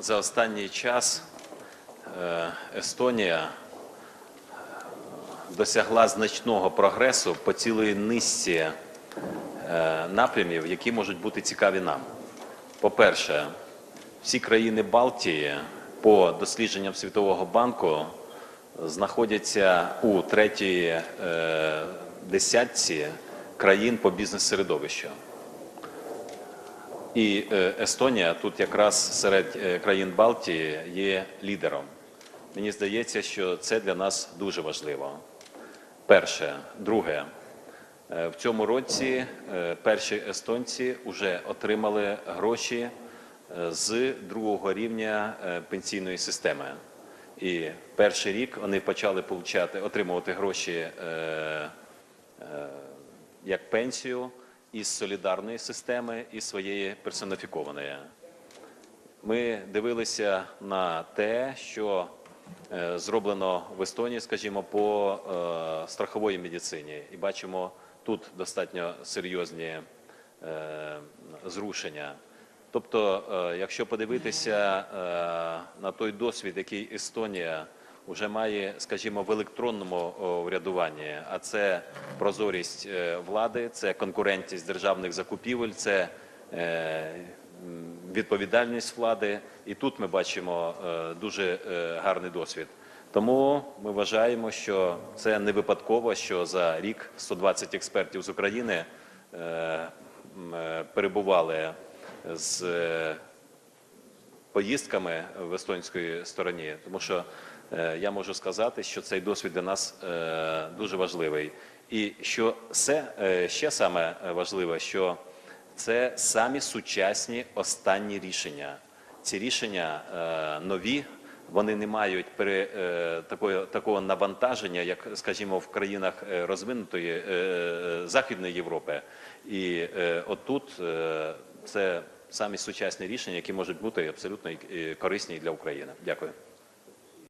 за останній час е, Естонія досягла значного прогресу по цілої низці е, напрямів, які можуть бути цікаві нам. По-перше, всі країни Балтії по дослідженням Світового банку знаходяться у третій е, десятці країн по бізнес-середовищу. І е, Естонія тут якраз серед е, країн Балтії є лідером. Мені здається, що це для нас дуже важливо. Перше, друге, е, в цьому році перші естонці вже отримали гроші з другого рівня пенсійної системи. І перший рік вони почали получати, отримувати гроші як пенсію із солідарної системи і своєї персоніфікованої. Ми дивилися на те, що е, зроблено в Естонії, скажімо, по е, страхової медицині, і бачимо тут достатньо серйозні е, зрушення. Тобто, якщо подивитися на той досвід, який Естонія вже має, скажімо, в електронному о, врядуванні, а це прозорість е, влади, це конкурентність державних закупівель, це е, відповідальність влади. І тут ми бачимо е, дуже гарний досвід. Тому ми вважаємо, що це не випадково, що за рік 120 експертів з України перебували з поїздками в естонській стороні, тому що я можу сказати, що цей досвід для нас е, дуже важливий. І що це е, ще саме важливе, що це самі сучасні останні рішення. Ці рішення е, нові. Вони не мають е, такої, такого навантаження, як, скажімо, в країнах е, розвинутої е, е, Західної Європи. І е, отут е, це самі сучасні рішення, які можуть бути абсолютно корисні для України. Дякую.